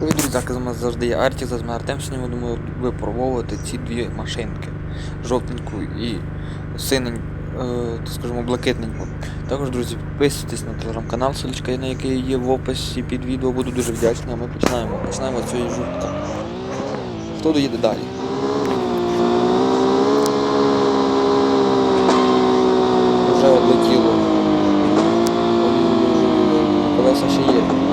Привіт, друзяки, з вами завжди є Артік, з вами Артем. Сьогодні ми будемо випробовувати ці дві машинки. Жовтеньку і синеньку, е, скажімо, блакитненьку. Також, друзі, підписуйтесь на телеграм-канал, ссылочка на який є в описі під відео, буду дуже вдячний. А ми починаємо. Починаємо з цієї жовтка. Хто доїде далі? Вже одлетіло. Ой-ой-ой, Колеса ще є.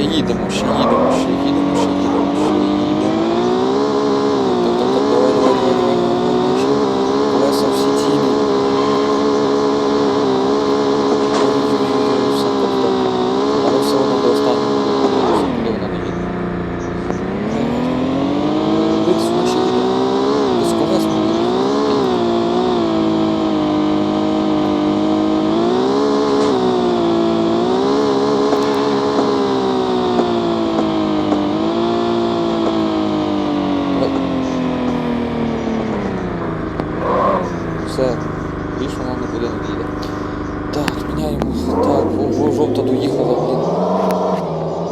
Ще їдемо, ще їдемо, ще їдемо, ще їдемо, ще їдемо. Так, так, так, давай, давай, давай, давай, давай, ще. Колеса всі цілі. Ой-ой-ой, все топ-топ. Але все одно до останнього. Куди вона не їде? Дивись, вона ще їде. Без колес вона їде. Все, більше вона нікуди не їде. Так, міняємо. Так, о, жовта доїхала, блін.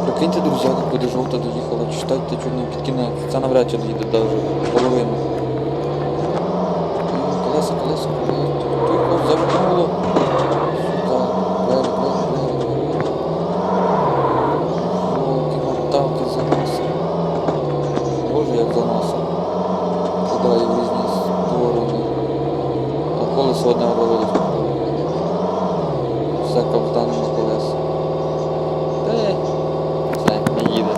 Прикиньте, друзі, як буде жовта доїхала. Читайте, не під кінець. Це навряд чи доїде навіть половину. Колеса, колеса, колеса. Тихо. Йолки, моталки заносить. Боже, як заносить. Кидає А колесо одне виводить. Все капітан на колеса. Де? Все, не їде.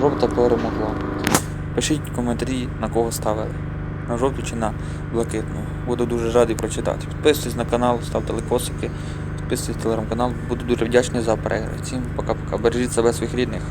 Жовта перемогла. Пишіть коментарі, на кого ставили. На жовту чи на блакитну. Буду дуже радий прочитати. Підписуйтесь на канал, ставте лайкосики, підписуйтесь на телеграм-канал. Буду дуже вдячний за перегляд. Всім пока-пока. Бережіть себе своїх рідних.